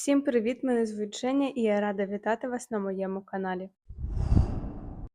Всім привіт! Мене звуть Женя і я рада вітати вас на моєму каналі.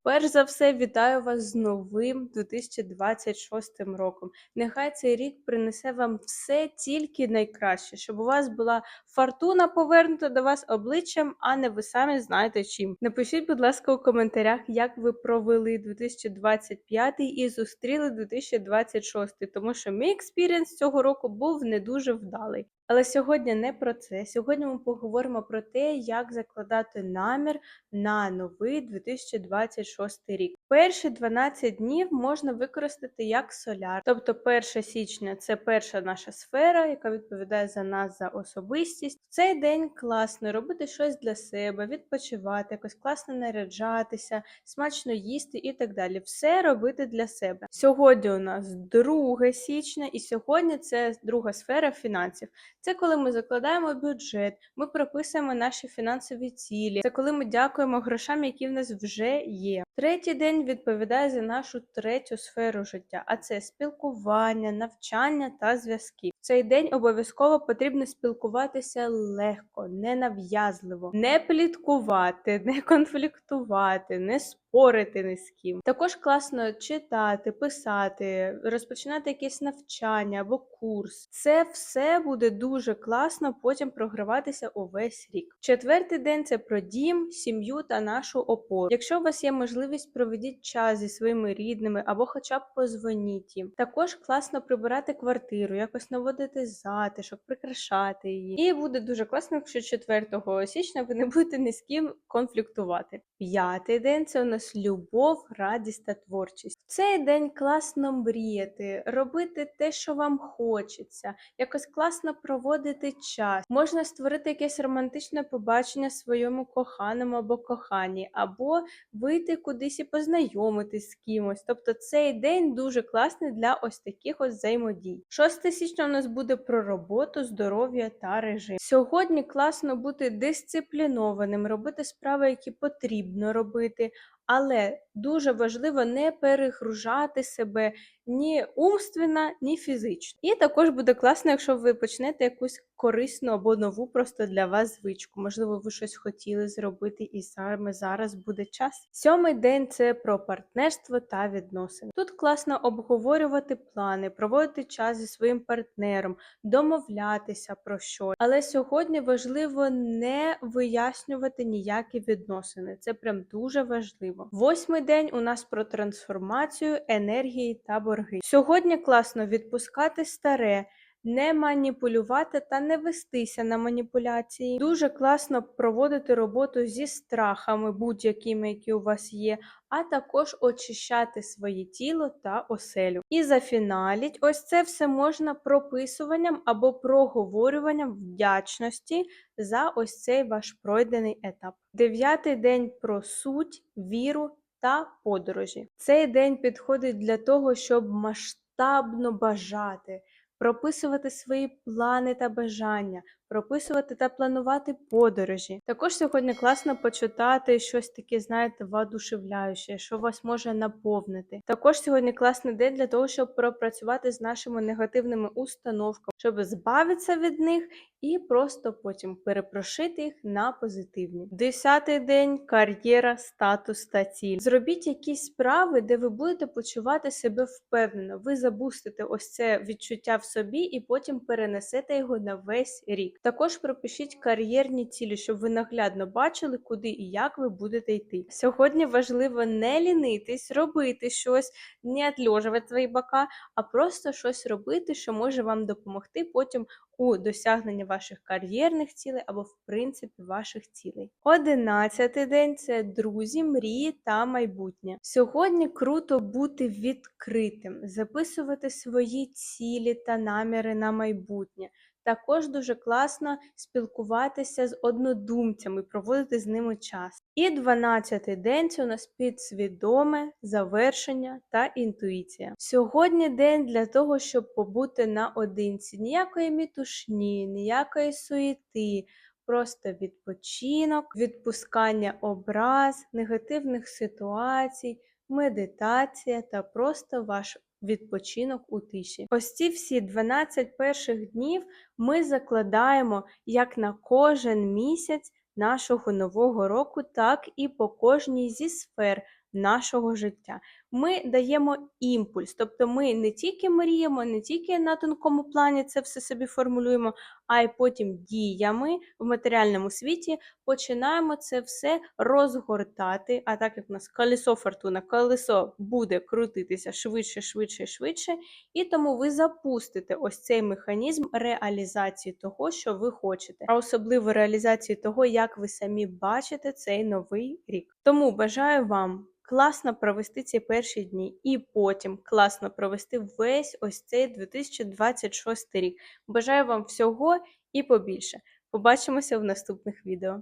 Перш за все, вітаю вас з новим 2026 роком. Нехай цей рік принесе вам все тільки найкраще, щоб у вас була фортуна повернута до вас обличчям, а не ви самі знаєте чим. Напишіть, будь ласка, у коментарях, як ви провели 2025 і зустріли 2026, тому що мій експірієнс цього року був не дуже вдалий. Але сьогодні не про це. Сьогодні ми поговоримо про те, як закладати намір на новий 2026 рік. Перші 12 днів можна використати як соляр. Тобто 1 січня це перша наша сфера, яка відповідає за нас за особистість. В цей день класно робити щось для себе, відпочивати, якось класно наряджатися, смачно їсти і так далі. Все робити для себе. Сьогодні у нас 2 січня, і сьогодні це друга сфера фінансів. Це коли ми закладаємо бюджет, ми прописуємо наші фінансові цілі. Це коли ми дякуємо грошам, які в нас вже є. Третій день відповідає за нашу третю сферу життя, а це спілкування, навчання та зв'язки. В цей день обов'язково потрібно спілкуватися легко, ненав'язливо, не пліткувати, не конфліктувати, не спорити ні з ким. Також класно читати, писати, розпочинати якесь навчання або курс. Це все буде дуже класно потім програватися увесь рік. Четвертий день це про дім, сім'ю та нашу опору. Якщо у вас є можливість, проведіть час зі своїми рідними або хоча б позвоніть їм. Також класно прибирати квартиру, якось наводити затишок, прикрашати її. І буде дуже класно, якщо 4 січня ви не будете ні з ким конфліктувати. П'ятий день це у нас любов, радість та творчість. В цей день класно мріяти, робити те, що вам хочеться, якось класно проводити час. Можна створити якесь романтичне побачення своєму коханому або коханій, або вийти кудись і познайомитись з кимось. Тобто цей день дуже класний для ось таких ось взаємодій. 6 січня у нас буде про роботу, здоров'я та режим. Сьогодні класно бути дисциплінованим, робити справи, які потрібно робити. Але дуже важливо не перегружати себе ні умственно, ні фізично. І також буде класно, якщо ви почнете якусь корисну або нову просто для вас звичку. Можливо, ви щось хотіли зробити, і саме зараз буде час. Сьомий день це про партнерство та відносини. Тут класно обговорювати плани, проводити час зі своїм партнером, домовлятися про що. Але сьогодні важливо не вияснювати ніякі відносини. Це прям дуже важливо. Восьмий день у нас про трансформацію енергії та борги. Сьогодні класно відпускати старе. Не маніпулювати та не вестися на маніпуляції. Дуже класно проводити роботу зі страхами, будь-якими, які у вас є, а також очищати своє тіло та оселю. І зафіналіть, ось це все можна прописуванням або проговорюванням вдячності за ось цей ваш пройдений етап. Дев'ятий день про суть, віру та подорожі. Цей день підходить для того, щоб масштабно бажати прописувати свої плани та бажання, прописувати та планувати подорожі. Також сьогодні класно почитати щось таке, знаєте, воодушевляюче, що вас може наповнити. Також сьогодні класний день для того, щоб пропрацювати з нашими негативними установками, щоб збавитися від них і просто потім перепрошити їх на позитивні. Десятий день кар'єра, статус та ціль. Зробіть якісь справи, де ви будете почувати себе впевнено. Ви забустите ось це відчуття в собі і потім перенесете його на весь рік. Також пропишіть кар'єрні цілі, щоб ви наглядно бачили, куди і як ви будете йти. Сьогодні важливо не лінитись, робити щось, не відльожувати свої бока, а просто щось робити, що може вам допомогти потім у досягненні ваших кар'єрних цілей або, в принципі, ваших цілей. Одинадцятий день це друзі, мрії та майбутнє. Сьогодні круто бути відкритим, записувати свої цілі та наміри на майбутнє. Також дуже класно спілкуватися з однодумцями, проводити з ними час. І 12-й день це у нас підсвідоме завершення та інтуїція. Сьогодні день для того, щоб побути наодинці. Ніякої мітушні, ніякої суєти. Просто відпочинок, відпускання образ, негативних ситуацій, медитація та просто ваш відпочинок у тиші. Ось ці всі 12 перших днів ми закладаємо як на кожен місяць нашого нового року, так і по кожній зі сфер нашого життя. Ми даємо імпульс, тобто ми не тільки мріємо, не тільки на тонкому плані це все собі формулюємо, а й потім діями в матеріальному світі починаємо це все розгортати. А так як у нас колесо фортуна, колесо буде крутитися швидше, швидше, швидше, і тому ви запустите ось цей механізм реалізації того, що ви хочете, а особливо реалізації того, як ви самі бачите цей новий рік. Тому бажаю вам. Класно провести ці перші дні, і потім класно провести весь ось цей 2026 рік. Бажаю вам всього і побільше. Побачимося в наступних відео.